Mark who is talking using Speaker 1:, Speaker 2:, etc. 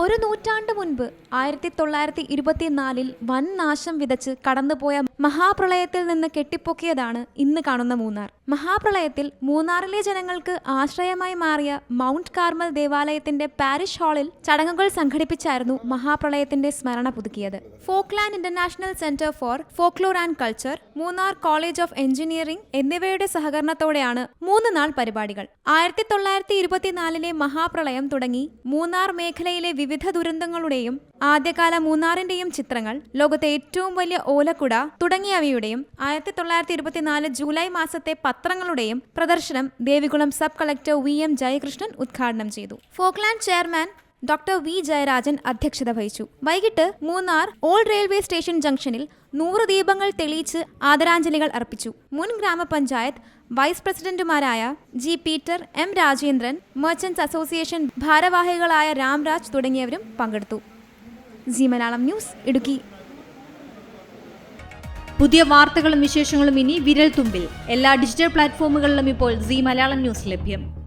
Speaker 1: ഒരു നൂറ്റാണ്ട് മുൻപ് ആയിരത്തി തൊള്ളായിരത്തി ഇരുപത്തിനാലിൽ വൻ നാശം വിതച്ച് കടന്നുപോയ മഹാപ്രളയത്തിൽ നിന്ന് കെട്ടിപ്പൊക്കിയതാണ് ഇന്ന് കാണുന്ന മൂന്നാർ. മഹാപ്രളയത്തിൽ മൂന്നാറിലെ ജനങ്ങൾക്ക് ആശ്രയമായി മാറിയ മൗണ്ട് കാർമൽ ദേവാലയത്തിന്റെ പാരിഷ് ഹാളിൽ ചടങ്ങുകൾ സംഘടിപ്പിച്ചായിരുന്നു മഹാപ്രളയത്തിന്റെ സ്മരണ പുതുക്കിയത്. Folkland International Centre for Folklore and Culture Munnar College of Engineering എന്നിവയുടെ സഹകരണത്തോടെയാണ് മൂന്ന് നാൾ പരിപാടികൾ. ആയിരത്തി തൊള്ളായിരത്തി ഇരുപത്തിനാലിലെ മഹാപ്രളയം തുടങ്ങി മൂന്നാർ മേഖലയിലെ വിവിധ ദുരന്തങ്ങളുടെയും ആദ്യകാല മൂന്നാറിന്റെയും ചിത്രങ്ങൾ ലോകത്തെ ഏറ്റവും വലിയ ഓലക്കുട തുടങ്ങിയവയുടെയും ആയിരത്തി തൊള്ളായിരത്തി ഇരുപത്തിനാല് ജൂലൈ മാസത്തെ പത്രങ്ങളുടെയും പ്രദർശനം Devikulam sub collector V M Jayakrishnan ഉദ്ഘാടനം ചെയ്തു. Folkland chairman doctor V Jayarajan അധ്യക്ഷത വഹിച്ചു. വൈകിട്ട് മൂന്നാർ ഓൾഡ് റെയിൽവേ സ്റ്റേഷൻ ജംഗ്ഷനിൽ നൂറ് ദീപങ്ങൾ തെളിയിച്ച് ആദരാഞ്ജലികൾ അർപ്പിച്ചു. മുൻ ഗ്രാമപഞ്ചായത്ത് വൈസ് പ്രസിഡന്റുമാരായ G Peter M Rajendran merchants association ഭാരവാഹികളായ രാംരാജ് തുടങ്ങിയവരും പങ്കെടുത്തു. G Malayalam news Idukki.
Speaker 2: പുതിയ വാർത്തകളും വിശേഷങ്ങളും ഇനി വിരൽ തുമ്പിൽ എല്ലാ ഡിജിറ്റൽ പ്ലാറ്റ്ഫോമുകളിലും ഇപ്പോൾ സി മലയാളം ന്യൂസ് ലഭ്യം.